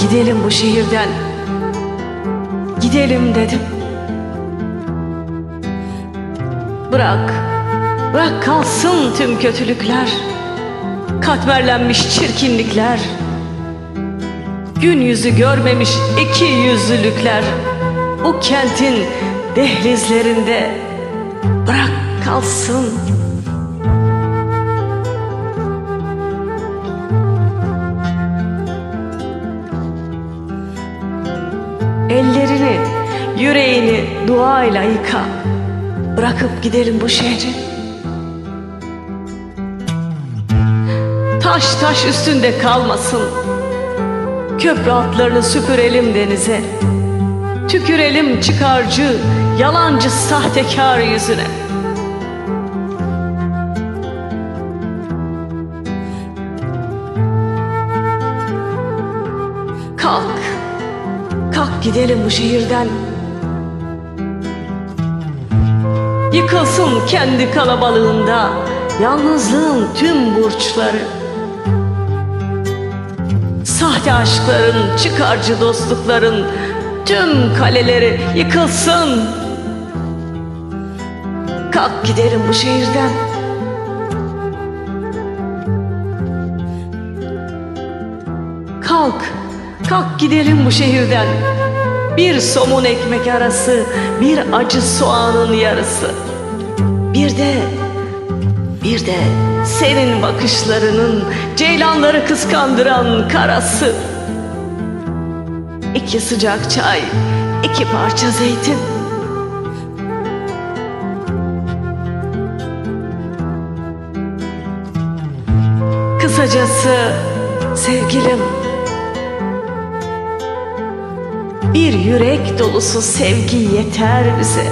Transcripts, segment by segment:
gidelim bu şehirden. Gidelim dedim. Bırak, bırak kalsın tüm kötülükler. Katmerlenmiş çirkinlikler. Gün yüzü görmemiş iki yüzlülükler. Bu kentin dehlizlerinde bırak kalsın. Ellerini, yüreğini duayla yıka. Bırakıp gidelim bu şehri. Taş taş üstünde kalmasın. Köprü atlarını süpürelim denize. Tükürelim çıkarcı, yalancı sahtekar yüzüne. Gidelim bu şehirden. Yıkılsın kendi kalabalığında yalnızlığın tüm burçları. Sahte aşkların, çıkarcı dostlukların tüm kaleleri yıkılsın. Kalk gidelim bu şehirden. Kalk, kalk gidelim bu şehirden. Bir somun ekmek arası, bir acı soğanın yarısı. Bir de, bir de senin bakışlarının ceylanları kıskandıran karası. İki sıcak çay, iki parça zeytin. Kısacası sevgilim Bir yürek dolusu sevgi yeter bize.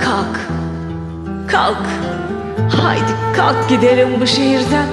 Kalk, kalk. Haydi kalk gidelim bu şehirden